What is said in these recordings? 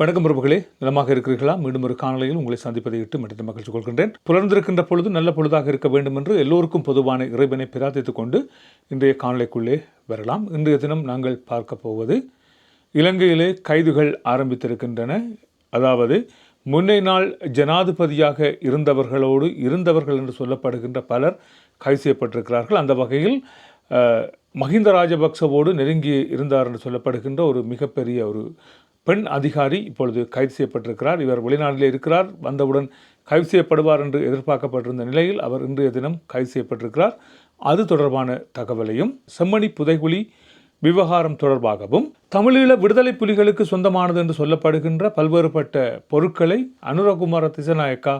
வணக்கம் பிரபுகளே நலமாக இருக்கிறீர்களா? மீண்டும் ஒரு காணொலியில் உங்களை சந்திப்பதை இட்டு மற்ற மகிழ்ச்சி கொள்கின்றேன். புலர்ந்திருக்கின்ற பொழுது நல்ல பொழுதாக இருக்க வேண்டும் என்று எல்லோருக்கும் பொதுவான இறைவனை பிரார்த்தித்துக் கொண்டு இன்றைய காணொலிக்குள்ளே வரலாம். இன்றைய தினம் நாங்கள் பார்க்க போவது இலங்கையிலே கைதுகள் ஆரம்பித்திருக்கின்றன. அதாவது முன்னை நாள் ஜனாதிபதியாக இருந்தவர்களோடு இருந்தவர்கள் என்று சொல்லப்படுகின்ற பலர் கைது செய்யப்பட்டிருக்கிறார்கள். அந்த வகையில் மஹிந்த ராஜபக்சவோடு நெருங்கி இருந்தார் என்று சொல்லப்படுகின்ற ஒரு மிகப்பெரிய ஒரு பெண் அதிகாரி இப்பொழுது கைது செய்யப்பட்டிருக்கிறார். இவர் வெளிநாட்டிலே இருக்கிறார். வந்தவுடன் கைது செய்யப்படுவார் என்று எதிர்பார்க்கப்பட்டிருந்த நிலையில் அவர் இன்றைய தினம் கைது செய்யப்பட்டிருக்கிறார். அது தொடர்பான தகவலையும் செம்மணி புதைகுழி விவகாரம் தொடர்பாகவும் தமிழீழ விடுதலை புலிகளுக்கு சொந்தமானது என்று சொல்லப்படுகின்ற பல்வேறுபட்ட பொருட்களை அனுரகுமார திசநாயக்கா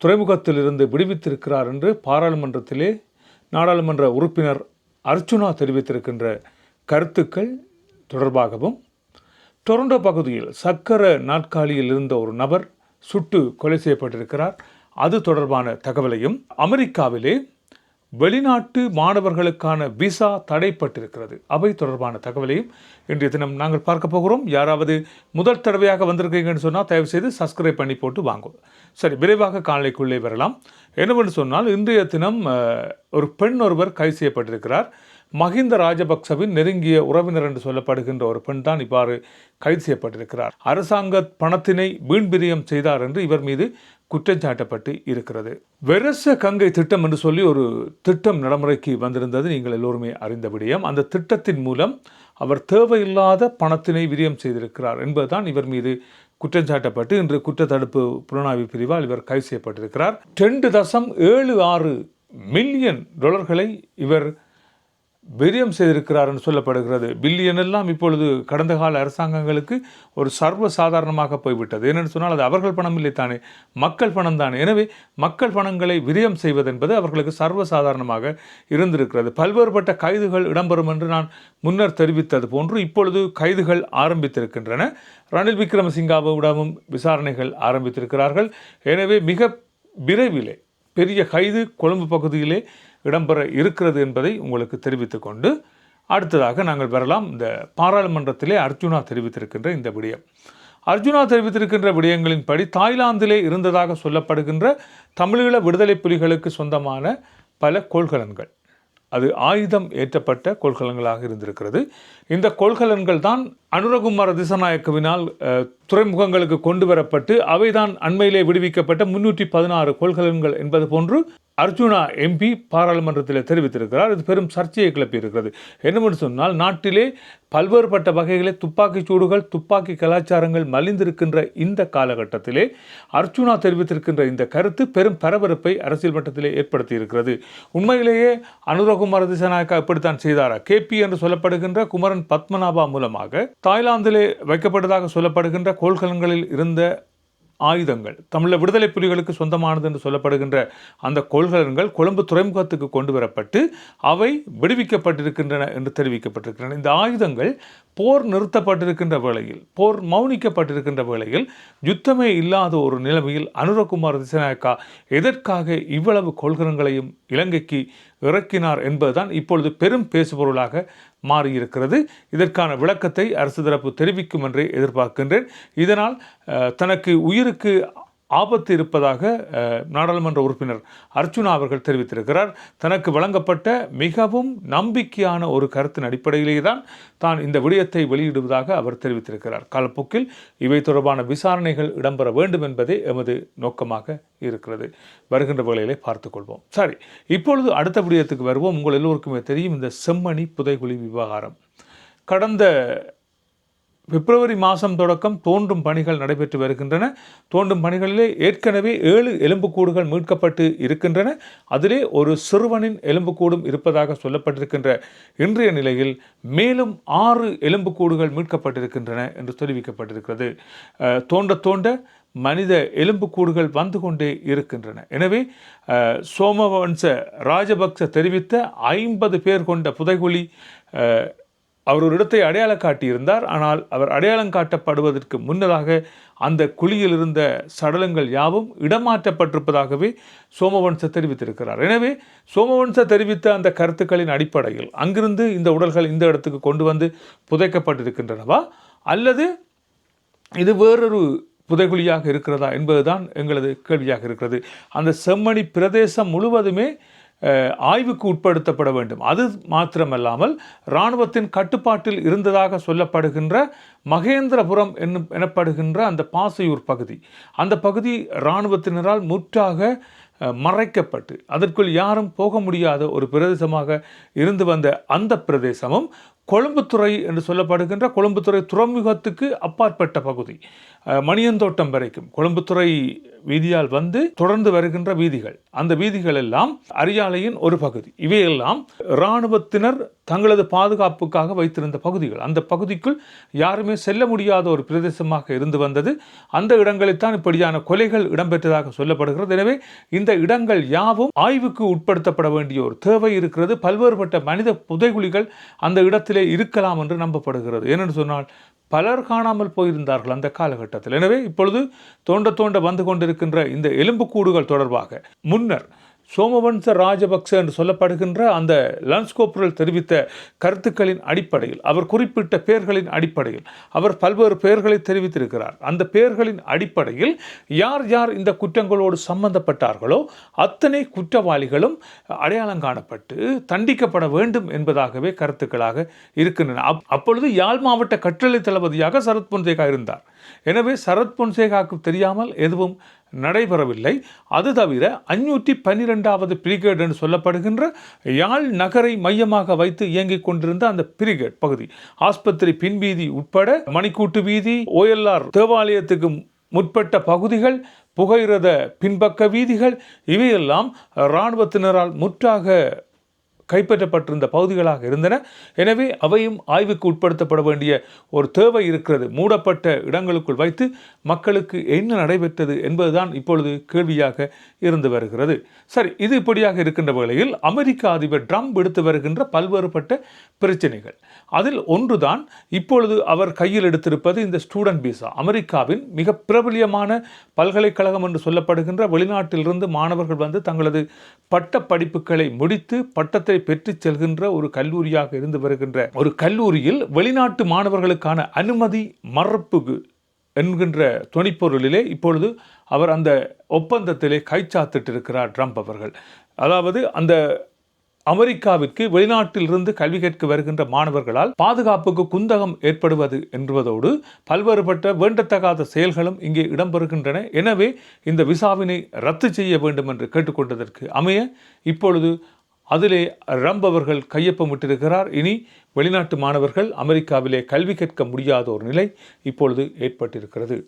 துறைமுகத்திலிருந்து விடுவித்திருக்கிறார் என்று பாராளுமன்றத்திலே நாடாளுமன்ற உறுப்பினர் அர்ச்சுனா தெரிவித்திருக்கின்ற கருத்துக்கள் தொடர்பாகவும் டொரண்டோ பகுதியில் சக்கர நாற்காலியில் இருந்த ஒரு நபர் சுட்டு கொலை செய்யப்பட்டிருக்கிறார். அது தொடர்பான தகவலையும் அமெரிக்காவிலே வெளிநாட்டு மாணவர்களுக்கான விசா தடைப்பட்டிருக்கிறது. அவை தொடர்பான தகவலையும் இன்றைய தினம் நாங்கள் பார்க்க போகிறோம். யாராவது முதல் தடவையாக வந்திருக்கீங்கன்னு சொன்னால் தயவு செய்து சப்ஸ்கிரைப் பண்ணி போட்டு வாங்கும் சரி விரைவாக காலைக்குள்ளே வரலாம். என்னவென்று சொன்னால் இன்றைய தினம் ஒரு பெண் ஒருவர் கைது செய்யப்பட்டிருக்கிறார். மஹிந்த ராஜபக்சவின் நெருங்கிய உறவினர் என்று சொல்லப்படுகின்ற ஒரு பெண் தான் இவ்வாறு கைது செய்யப்பட்டிருக்கிறார். அரசாங்க பணத்தினை வீண்பிரியம் செய்தார் என்று இவர் மீது குற்றம் சாட்டப்பட்டு இருக்கிறது. வெரச கங்கை திட்டம் என்று சொல்லி ஒரு திட்டம் நடைமுறைக்கு வந்திருந்தது. நீங்கள் எல்லோருமே அறிந்த விடயம். அந்த திட்டத்தின் மூலம் அவர் தேவையில்லாத பணத்தினை விரியம் செய்திருக்கிறார் என்பதுதான் இவர் மீது குற்றம் சாட்டப்பட்டு இன்று குற்றத்தடுப்பு புலனாய்வு பிரிவால் இவர் கைது செய்யப்பட்டிருக்கிறார். ரெண்டு தசம் ஏழு ஆறு மில்லியன் டாலர்களை இவர் விரியம் செய்திருக்கிறார் என்று சொல்லப்படுகிறது. பில்லியன் எல்லாம் இப்பொழுது கடந்த கால அரசாங்கங்களுக்கு ஒரு சர்வ சாதாரணமாக போய்விட்டது. ஏனென்று சொன்னால் அது அவர்கள் பணம் இல்லை தானே மக்கள் பணம் தானே. எனவே மக்கள் பணங்களை விரியம் செய்வதென்பது அவர்களுக்கு சர்வ சாதாரணமாக இருந்திருக்கிறது. பல்வேறுபட்ட கைதுகள் இடம்பெறும் என்று நான் முன்னர் தெரிவித்தது போன்று இப்பொழுது கைதுகள் ஆரம்பித்திருக்கின்றன. ரணில் விக்ரமசிங்காவிடமும் விசாரணைகள் ஆரம்பித்திருக்கிறார்கள். எனவே மிக விரைவிலே பெரிய கைது கொழும்பு பகுதியிலே இடம்பெற இருக்கிறது என்பதை உங்களுக்கு தெரிவித்துக் கொண்டு அடுத்ததாக நாங்கள் வரலாம் இந்த பாராளுமன்றத்திலே அர்ஜுனா தெரிவித்திருக்கின்ற இந்த விடயம். அர்ஜுனா தெரிவித்திருக்கின்ற விடயங்களின்படி தாய்லாந்திலே இருந்ததாக சொல்லப்படுகின்ற தமிழீழ விடுதலை புலிகளுக்கு சொந்தமான பல கொள்கலன்கள். அது ஆயுதம் ஏற்றப்பட்ட கொள்கலன்களாக இருந்திருக்கிறது. இந்த கொள்கலன்கள் தான் அனுரகுமார திசநாயக்கவினால் துறைமுகங்களுக்கு கொண்டு வரப்பட்டு அவைதான் அண்மையிலே விடுவிக்கப்பட்ட முன்னூற்றி பதினாறு கொள்கலன்கள் என்பது போன்று அர்ஜுனா எம்பி பாராளுமன்றத்தில் தெரிவித்திருக்கிறார். இது பெரும் சர்ச்சையை கிளப்பியிருக்கிறது. என்னவென்று சொன்னால் நாட்டிலே பல்வேறுபட்ட வகைகளே துப்பாக்கிச் சூடுகள் துப்பாக்கி கலாச்சாரங்கள் மலிந்திருக்கின்ற இந்த காலகட்டத்திலே அர்ஜுனா தெரிவித்திருக்கின்ற இந்த கருத்து பெரும் பரபரப்பை அரசியல் மட்டத்திலே ஏற்படுத்தியிருக்கிறது. உண்மையிலேயே அனுரகுமார திசநாயக்கா இப்படித்தான் செய்தாரா? கேபி என்று சொல்லப்படுகின்ற குமரன் பத்மநாபா மூலமாக தாய்லாந்திலே வைக்கப்பட்டதாக சொல்லப்படுகின்ற கோள்கலன்களில் இருந்த ஆயுதங்கள். தமிழர் விடுதலை புலிகளுக்கு சொந்தமானது என்று சொல்லப்படுகின்ற அந்த கொள்கலன்கள் கொழும்பு துறைமுகத்துக்கு கொண்டு வரப்பட்டு அவை விடுவிக்கப்பட்டிருக்கின்றன என்று தெரிவிக்கப்பட்டிருக்கின்றன. இந்த ஆயுதங்கள் போர் நிறுத்தப்பட்டிருக்கின்ற வேளையில் போர் மௌனிக்கப்பட்டிருக்கின்ற வேளையில் யுத்தமே இல்லாத ஒரு நிலைமையில் அனுரகுமார் திசநாயக்கா எதற்காக இவ்வளவு கொள்கலன்களையும் இலங்கைக்கு இறக்கினார் என்பதுதான் இப்பொழுது பெரும் பேசுபொருளாக மாறியிருக்கிறது. இதற்கான விளக்கத்தை அரசு தரப்பு தெரிவிக்கும் என்றே எதிர்பார்க்கின்றேன். இதனால் தனக்கு உயிருக்கு ஆபத்து இருப்பதாக நாடாளுமன்ற உறுப்பினர் அர்ச்சுனா அவர்கள் தெரிவித்திருக்கிறார். தனக்கு வழங்கப்பட்ட மிகவும் நம்பிக்கையான ஒரு கருத்தின் அடிப்படையிலேயே தான் தான் இந்த விடயத்தை வெளியிடுவதாக அவர் தெரிவித்திருக்கிறார். காலப்போக்கில் இவை தொடர்பான விசாரணைகள் இடம்பெற வேண்டும் என்பதே எமது நோக்கமாக இருக்கிறது. வருகின்ற வேளையிலே பார்த்துக்கொள்வோம் சரி இப்பொழுது அடுத்த விடயத்துக்கு வருவோம். உங்கள் எல்லோருக்குமே தெரியும் இந்த செம்மணி புதைகுழி விவகாரம். கடந்த பிப்ரவரி மாதம் தொடக்கம் தோண்டும் பணிகள் நடைபெற்று வருகின்றன. தோண்டும் பணிகளிலே ஏற்கனவே ஏழு எலும்புக்கூடுகள் மீட்கப்பட்டு இருக்கின்றன. அதிலே ஒரு சிறுவனின் எலும்புக்கூடும் இருப்பதாக சொல்லப்பட்டிருக்கின்ற இன்றைய நிலையில் மேலும் ஆறு எலும்புக்கூடுகள் மீட்கப்பட்டிருக்கின்றன என்று தெரிவிக்கப்பட்டிருக்கிறது. தோண்ட தோண்ட மனித எலும்புக்கூடுகள் வந்து கொண்டே இருக்கின்றன. எனவே சோமவன்ச ராஜபக்ச தெரிவித்த ஐம்பது பேர் கொண்ட புதைகுழி அவர் ஒரு இடத்தை அடையாளம் காட்டியிருந்தார். ஆனால் அவர் அடையாளம் காட்டப்படுவதற்கு முன்னதாக அந்த குழியில் இருந்த சடலங்கள் யாவும் இடமாற்றப்பட்டிருப்பதாகவே சோமவன்ச தெரிவித்திருக்கிறார். எனவே சோமவன்ச தெரிவித்த அந்த கருத்துக்களின் அடிப்படையில் அங்கிருந்து இந்த உடல்கள் இந்த இடத்துக்கு கொண்டு வந்து புதைக்கப்பட்டிருக்கின்றனவா? அல்லது இது வேறொரு புதைகுழியாக இருக்கிறதா என்பதுதான் எங்களது கேள்வியாக இருக்கிறது. அந்த செம்மணி பிரதேசம் முழுவதுமே ஆய்வுக்கு உட்படுத்தப்பட வேண்டும். அது மாத்திரமல்லாமல் இராணுவத்தின் கட்டுப்பாட்டில் இருந்ததாக சொல்லப்படுகின்ற மகேந்திரபுரம் என்னும் எனப்படுகின்ற அந்த பாசையூர் பகுதி. அந்த பகுதி இராணுவத்தினரால் முற்றாக மறைக்கப்பட்டு அதற்குள் யாரும் போக முடியாத ஒரு பிரதேசமாக இருந்து வந்த அந்த பிரதேசமும் கொழும்புத்துறை என்று சொல்லப்படுகின்ற கொழும்புத்துறை துறைமுகத்துக்கு அப்பாற்பட்ட பகுதி மணியந்தோட்டம் வரைக்கும். கொழும்புத்துறை வீதியால் வந்து தொடர்ந்து வருகின்ற வீதிகள். அந்த வீதிகள் எல்லாம் அரியாலையின் ஒரு பகுதி. இவையெல்லாம் இராணுவத்தினர் தங்களது பாதுகாப்புக்காக வைத்திருந்த பகுதிகள். அந்த பகுதிக்குள் யாருமே செல்ல முடியாத ஒரு பிரதேசமாக இருந்து வந்தது. அந்த இடங்களில்தான் இப்படியான கொலைகள் இடம்பெற்றதாக சொல்லப்படுகிறது. எனவே இந்த இடங்கள் யாவும் ஆய்வுக்கு உட்படுத்தப்பட வேண்டிய ஒரு தேவை இருக்கிறது. பல்வேறுபட்ட மனித புதைகுழிகள் அந்த இடத்தில் இருக்கலாம் என்று நம்பப்படுகிறது. ஏனென்று சொன்னால் பலர் காணாமல் போயிருந்தார்கள் அந்த காலகட்டத்தில். எனவே இப்பொழுது தோண்ட தோண்ட வந்து கொண்டிருக்கின்ற இந்த எலும்புக்கூடுகள் தொடர்பாக முன்னர் சோமவன்ச ராஜபக்ச என்று சொல்லப்படுகின்ற அந்த லன்ஸ்கோப்ரல் தெரிவித்த கருத்துக்களின் அடிப்படையில் அவர் குறிப்பிட்ட பெயர்களின் அடிப்படையில் அவர் பல்வேறு பெயர்களை தெரிவித்திருக்கிறார். அந்த பெயர்களின் அடிப்படையில் யார் யார் இந்த குற்றங்களோடு சம்பந்தப்பட்டார்களோ அத்தனை குற்றவாளிகளும் அடையாளம் காணப்பட்டு தண்டிக்கப்பட வேண்டும் என்பதாகவே கருத்துக்களாக இருக்கின்றன. அப்- அப்பொழுது யாழ் மாவட்ட கற்றளை தளபதியாக சரத் பொன்சேகா இருந்தார். எனவே சரத் பொன்சேகாவுக்கு தெரியாமல் எதுவும் நடைபெறவில்லை. அது தவிர அஞ்சூற்றி பன்னிரெண்டாவது பிரிகேட் என்று சொல்லப்படுகின்ற யாழ் நகரை மையமாக வைத்து இயங்கிக் கொண்டிருந்த அந்த பிரிகேட் பகுதி. ஆஸ்பத்திரி பின்வீதி உட்பட மணிக்கூட்டு வீதி ஓஎல்ஆர் தேவாலயத்துக்கு முற்பட்ட பகுதிகள் புகையிரத பின்பக்க வீதிகள் இவையெல்லாம் இராணுவத்தினரால் முற்றாக கைப்பற்றப்பட்டிருந்த பகுதிகளாக இருந்தன. எனவே அவையும் ஆய்வுக்கு உட்படுத்தப்பட வேண்டிய ஒரு தேவை இருக்கிறது. மூடப்பட்ட இடங்களுக்குள் வைத்து மக்களுக்கு என்ன நடைபெற்றது என்பதுதான் இப்பொழுது கேள்வியாக இருந்து வருகிறது. சரி இது இப்படியாக இருக்கின்ற வேளையில் அமெரிக்க அதிபர் ட்ரம்ப் எடுத்து வருகின்ற பல்வேறுபட்ட பிரச்சனைகள். அதில் ஒன்றுதான் இப்பொழுது அவர் கையில் எடுத்திருப்பது இந்த ஸ்டூடெண்ட் விசா. அமெரிக்காவின் மிக பிரபலியமான பல்கலைக்கழகம் என்று சொல்லப்படுகின்ற வெளிநாட்டிலிருந்து மாணவர்கள் வந்து தங்களது பட்ட படிப்புகளை முடித்து பட்டத்தை பெற்றுச் செல்கின்ற ஒரு கல்லூரியாக இருந்து வருகின்ற ஒரு கல்லூரியில் வெளிநாட்டு மாணவர்களுக்கான அனுமதி மறுப்பு என்கின்ற துணிப்பொருளிலே இப்பொழுது அவர் அந்த ஒப்பந்தத்திலே கைச்சாத்திட்டிருக்கிறார் ட்ரம்ப் அவர்கள். அதாவது அந்த அமெரிக்காவிற்கு வெளிநாட்டிலிருந்து கல்வி கற்க வருகின்ற மாணவர்களால் பாதுகாப்புக்கு குந்தகம் ஏற்படுவது என்பதோடு பல்வேறுபட்ட வேண்டத்தகாத செயல்களும் இங்கே இடம்பெறுகின்றன. எனவே இந்த விசாவினை ரத்து செய்ய வேண்டும் என்று கேட்டுக்கொண்டதற்கு அமைய இப்பொழுது அதிலே ரம்ப் அவர்கள் கையொப்பமிட்டிருக்கிறார் இனி வெளிநாட்டு மாணவர்கள் அமெரிக்காவிலே கல்வி கற்க முடியாத ஒரு நிலை இப்பொழுது ஏற்பட்டிருக்கிறது.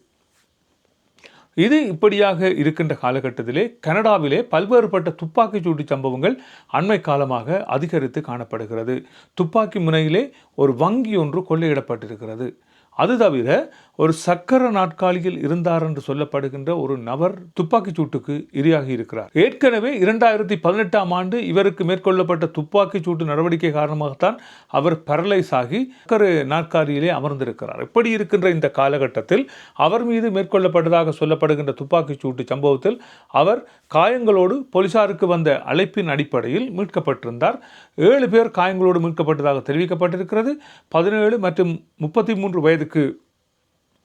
இது இப்படியாக இருக்கின்ற காலகட்டத்திலே கனடாவிலே பல்வேறுபட்ட துப்பாக்கிச் சூட்டு சம்பவங்கள் அண்மை காலமாக அதிகரித்து காணப்படுகிறது. துப்பாக்கி முனையிலே ஒரு வங்கி ஒன்று கொள்ளையிடப்பட்டிருக்கிறது. அது தவிர ஒரு சக்கர நாட்காலியில் இருந்தார் என்று சொல்லப்படுகின்ற ஒரு நபர் துப்பாக்கிச் சூட்டுக்கு இரையாகி இருக்கிறார். ஏற்கனவே இரண்டாயிரத்தி பதினெட்டாம் ஆண்டு இவருக்கு மேற்கொள்ளப்பட்ட துப்பாக்கிச் சூட்டு நடவடிக்கை காரணமாகத்தான் அவர் பரலைஸ் ஆகி சக்கர நாற்காலியிலே அமர்ந்திருக்கிறார். இப்படி இருக்கின்ற இந்த காலகட்டத்தில் அவர் மீது மேற்கொள்ளப்பட்டதாக சொல்லப்படுகின்ற துப்பாக்கிச் சூட்டு சம்பவத்தில் அவர் காயங்களோடு போலீசாருக்கு வந்த அழைப்பின் அடிப்படையில் மீட்கப்பட்டிருந்தார். ஏழு பேர் காயங்களோடு மீட்கப்பட்டதாக தெரிவிக்கப்பட்டிருக்கிறது. பதினேழு மற்றும் முப்பத்தி மூன்று வயதுக்கு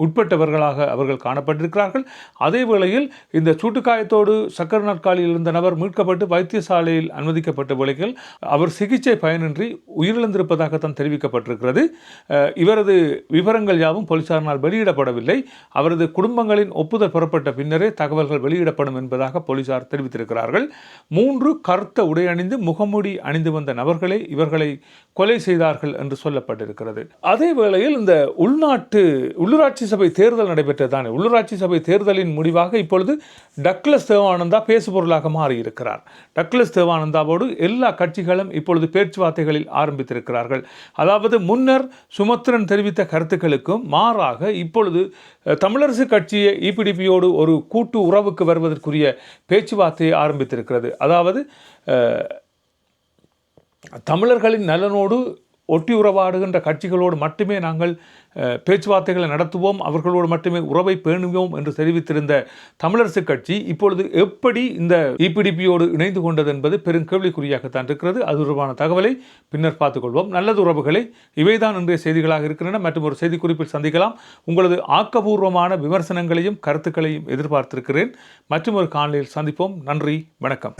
உட்பட்டவர்களாக அவர்கள் காணப்பட்டிருக்கிறார்கள். அதே வேளையில் இந்த சூட்டுக்காயத்தோடு சக்கர நாற்காலியில் இருந்த நபர் மீட்கப்பட்டு வைத்தியசாலையில் அனுமதிக்கப்பட்ட வேளையில் அவர் சிகிச்சை பயனின்றி உயிரிழந்திருப்பதாகத்தான் தெரிவிக்கப்பட்டிருக்கிறது. இவரது விவரங்கள் யாவும் போலீசாரினால் வெளியிடப்படவில்லை. அவரது குடும்பங்களின் ஒப்புதல் புறப்பட்ட பின்னரே தகவல்கள் வெளியிடப்படும் என்பதாக போலீசார் தெரிவித்திருக்கிறார்கள். மூன்று கருத்த உடை அணிந்து முகமூடி அணிந்து வந்த நபர்களே இவர்களை கொலை செய்தார்கள் என்று சொல்லப்பட்டிருக்கிறது. அதே வேளையில் இந்த உள்நாட்டு உள்ளூராட்சி சபை தேர்தல் நடைபெற்றதானே உள்ளூராட்சி சபை தேர்தலின் முடிவாக இப்பொழுது டக்ளஸ் தேவானந்தா பேசுபொருளாக மாறியிருக்கிறார். டக்ளஸ் தேவானந்தாவோடு எல்லா கட்சிகளும் இப்பொழுது பேச்சுவார்த்தைகளில் ஆரம்பித்திருக்கிறார்கள். அதாவது முன்னர் சுமத்திரன் தெரிவித்த கருத்துக்களுக்கும் மாறாக இப்பொழுது தமிழரசு கட்சியை இபிடிபியோடு ஒரு கூட்டு உறவுக்கு வருவதற்குரிய பேச்சுவார்த்தையை ஆரம்பித்திருக்கிறது. அதாவது தமிழர்களின் நலனோடு ஒட்டி உறவாடுகின்ற கட்சிகளோடு மட்டுமே நாங்கள் பேச்சுவார்த்தைகளை நடத்துவோம் அவர்களோடு மட்டுமே உறவை பேணுவோம் என்று தெரிவித்திருந்த தமிழரசு கட்சி இப்பொழுது எப்படி இந்த இபிடிபியோடு இணைந்து கொண்டது என்பது பெரும் கேள்விக்குறியாகத்தான் இருக்கிறது. அது தொடர்பான தகவலை பின்னர் பார்த்துக்கொள்வோம். நல்லது உறவுகளை இவைதான் இன்றைய செய்திகளாக இருக்கின்றன. மற்றும் ஒரு செய்தி குறிப்பில் சந்திக்கலாம். உங்களது ஆக்கபூர்வமான விமர்சனங்களையும் கருத்துக்களையும் எதிர்பார்த்திருக்கிறேன். மற்றும் ஒரு காணொலியில் சந்திப்போம். நன்றி. வணக்கம்.